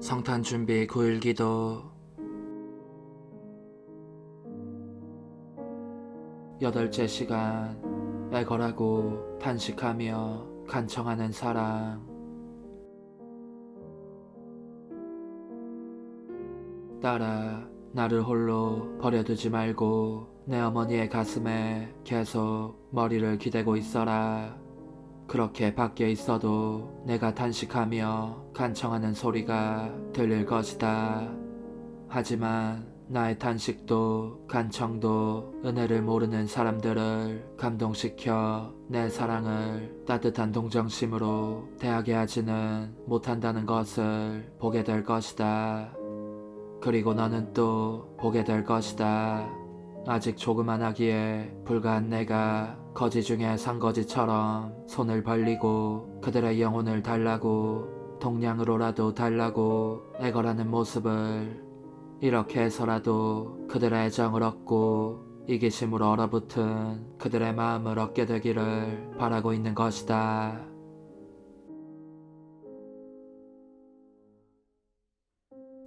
성탄 준비 9일 기도 여덟째 시간 애걸하고 탄식하며 간청하는 사랑 딸아 나를 홀로 버려두지 말고 내 어머니의 가슴에 계속 머리를 기대고 있어라. 그렇게 밖에 있어도 내가 탄식하며 간청하는 소리가 들릴 것이다. 하지만 나의 탄식도 간청도 은혜를 모르는 사람들을 감동시켜 내 사랑을 따뜻한 동정심으로 대하게 하지는 못한다는 것을 보게 될 것이다. 그리고 너는 또 보게 될 것이다. 아직 조그만 하기에 불과한 내가 거지 중에 산거지처럼 손을 벌리고 그들의 영혼을 달라고 동량으로라도 달라고 애걸하는 모습을 이렇게 해서라도 그들의 애정을 얻고 이기심으로 얼어붙은 그들의 마음을 얻게 되기를 바라고 있는 것이다.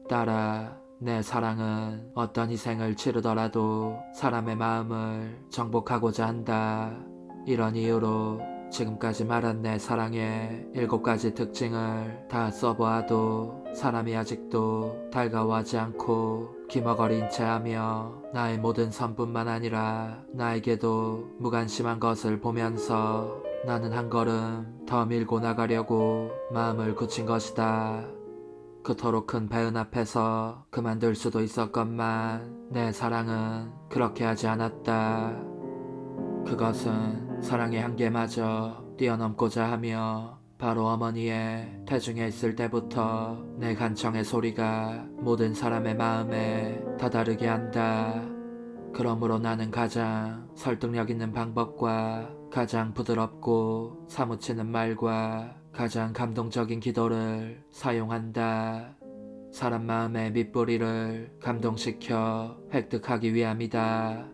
딸아, 내 사랑은 어떤 희생을 치르더라도 사람의 마음을 정복하고자 한다. 이런 이유로 지금까지 말한 내 사랑의 일곱 가지 특징을 다 써보아도 사람이 아직도 달가워하지 않고 기머거린 채 하며 나의 모든 선뿐만 아니라 나에게도 무관심한 것을 보면서 나는 한 걸음 더 밀고 나가려고 마음을 굳힌 것이다. 그토록 큰 배은 앞에서 그만둘 수도 있었건만 내 사랑은 그렇게 하지 않았다. 그것은 사랑의 한계마저 뛰어넘고자 하며 바로 어머니의 태중에 있을 때부터 내 간청의 소리가 모든 사람의 마음에 다다르게 한다. 그러므로 나는 가장 설득력 있는 방법과 가장 부드럽고 사무치는 말과 가장 감동적인 기도를 사용한다. 사람 마음의 밑뿌리를 감동시켜 획득하기 위함이다.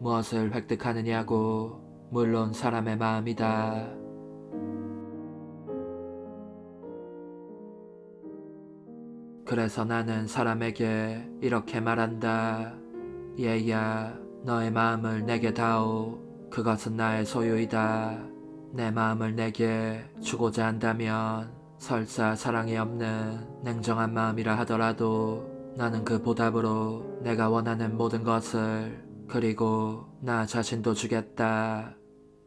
무엇을 획득하느냐고 물론 사람의 마음이다. 그래서 나는 사람에게 이렇게 말한다. 얘야, 너의 마음을 내게 다오. 그것은 나의 소유이다. 내 마음을 내게 주고자 한다면 설사 사랑이 없는 냉정한 마음이라 하더라도 나는 그 보답으로 내가 원하는 모든 것을 그리고 나 자신도 주겠다.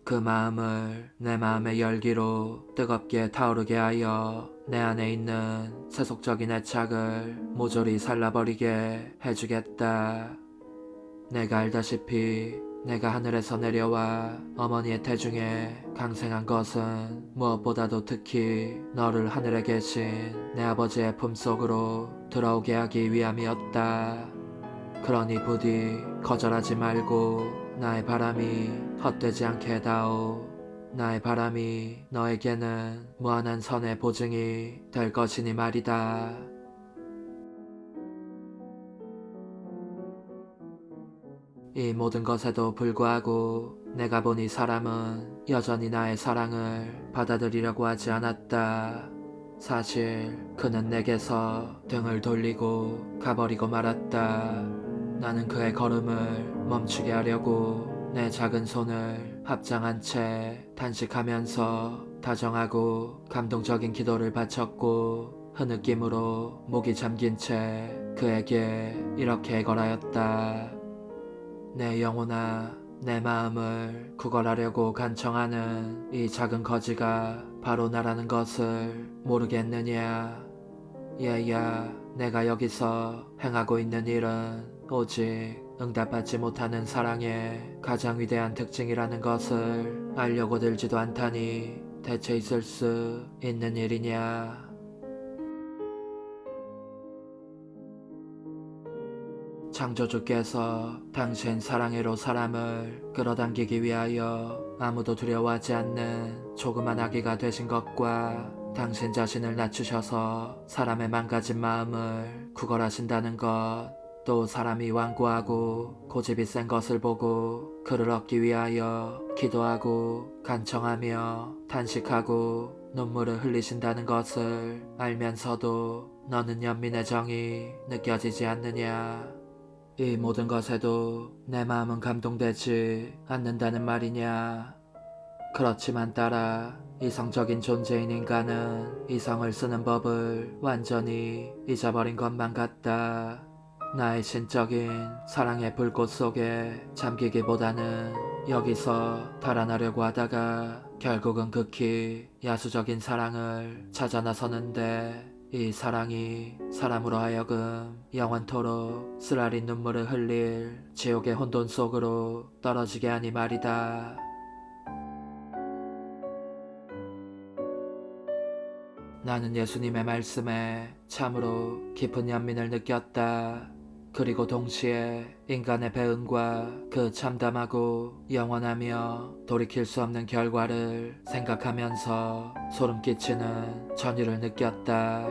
그 마음을 내 마음의 열기로 뜨겁게 타오르게 하여 내 안에 있는 세속적인 애착을 모조리 살라버리게 해주겠다. 내가 알다시피 내가 하늘에서 내려와 어머니의 태중에 강생한 것은 무엇보다도 특히 너를 하늘에 계신 내 아버지의 품속으로 들어오게 하기 위함이었다. 그러니 부디 거절하지 말고 나의 바람이 헛되지 않게 해다오. 나의 바람이 너에게는 무한한 선의 보증이 될 것이니 말이다. 이 모든 것에도 불구하고 내가 본이 사람은 여전히 나의 사랑을 받아들이려고 하지 않았다. 사실 그는 내게서 등을 돌리고 가버리고 말았다. 나는 그의 걸음을 멈추게 하려고 내 작은 손을 합장한 채 단식하면서 다정하고 감동적인 기도를 바쳤고 흐느낌으로 목이 잠긴 채 그에게 이렇게 애걸하였다. 내 영혼아, 내 마음을 구걸하려고 간청하는 이 작은 거지가 바로 나라는 것을 모르겠느냐? 얘야, 내가 여기서 행하고 있는 일은 오직 응답받지 못하는 사랑의 가장 위대한 특징이라는 것을 알려고 들지도 않다니 대체 있을 수 있는 일이냐? 창조주께서 당신 사랑으로 사람을 끌어당기기 위하여 아무도 두려워하지 않는 조그만 아기가 되신 것과 당신 자신을 낮추셔서 사람의 망가진 마음을 구걸하신다는 것, 또 사람이 완고하고 고집이 센 것을 보고 그를 얻기 위하여 기도하고 간청하며 탄식하고 눈물을 흘리신다는 것을 알면서도 너는 연민의 정이 느껴지지 않느냐? 이 모든 것에도 내 마음은 감동되지 않는다는 말이냐? 그렇지만 따라 이성적인 존재인 인간은 이성을 쓰는 법을 완전히 잊어버린 것만 같다. 나의 신적인 사랑의 불꽃 속에 잠기기보다는 여기서 달아나려고 하다가 결국은 극히 야수적인 사랑을 찾아 나서는데 이 사랑이 사람으로 하여금 영원토록 쓰라린 눈물을 흘릴 지옥의 혼돈 속으로 떨어지게 하니 말이다. 나는 예수님의 말씀에 참으로 깊은 연민을 느꼈다. 그리고 동시에 인간의 배은과 그 참담하고 영원하며 돌이킬 수 없는 결과를 생각하면서 소름 끼치는 전율을 느꼈다.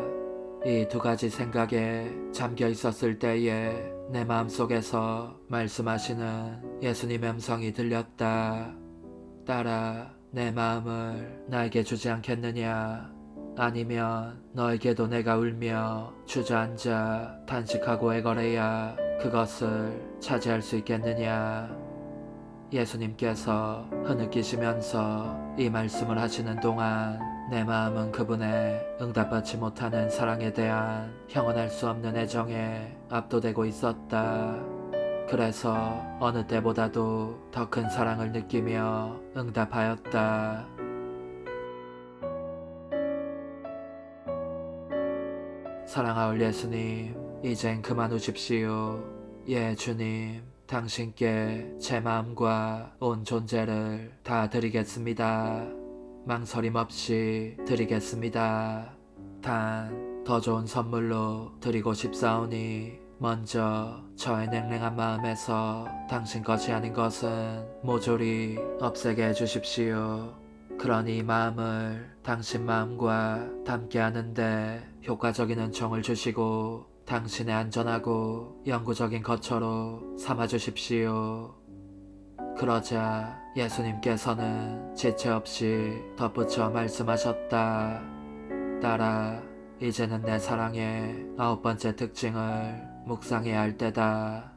이 두 가지 생각에 잠겨 있었을 때에 내 마음속에서 말씀하시는 예수님의 음성이 들렸다. 딸아, 내 마음을 나에게 주지 않겠느냐? 아니면 너에게도 내가 울며 주저앉아 탄식하고 애걸해야 그것을 차지할 수 있겠느냐? 예수님께서 흐느끼시면서 이 말씀을 하시는 동안 내 마음은 그분의 응답받지 못하는 사랑에 대한 형언할 수 없는 애정에 압도되고 있었다. 그래서 어느 때보다도 더 큰 사랑을 느끼며 응답하였다. 사랑하올 예수님, 이젠 그만 우십시오. 예, 주님, 당신께 제 마음과 온 존재를 다 드리겠습니다. 망설임 없이 드리겠습니다. 단 더 좋은 선물로 드리고 싶사오니 먼저 저의 냉랭한 마음에서 당신 것이 아닌 것은 모조리 없애게 해주십시오. 그러니 이 마음을 당신 마음과 담게 하는데 효과적인 은총을 주시고 당신의 안전하고 영구적인 거처로 삼아 주십시오. 그러자 예수님께서는 지체 없이 덧붙여 말씀하셨다. 딸아, 이제는 내 사랑의 아홉 번째 특징을 묵상해야 할 때다.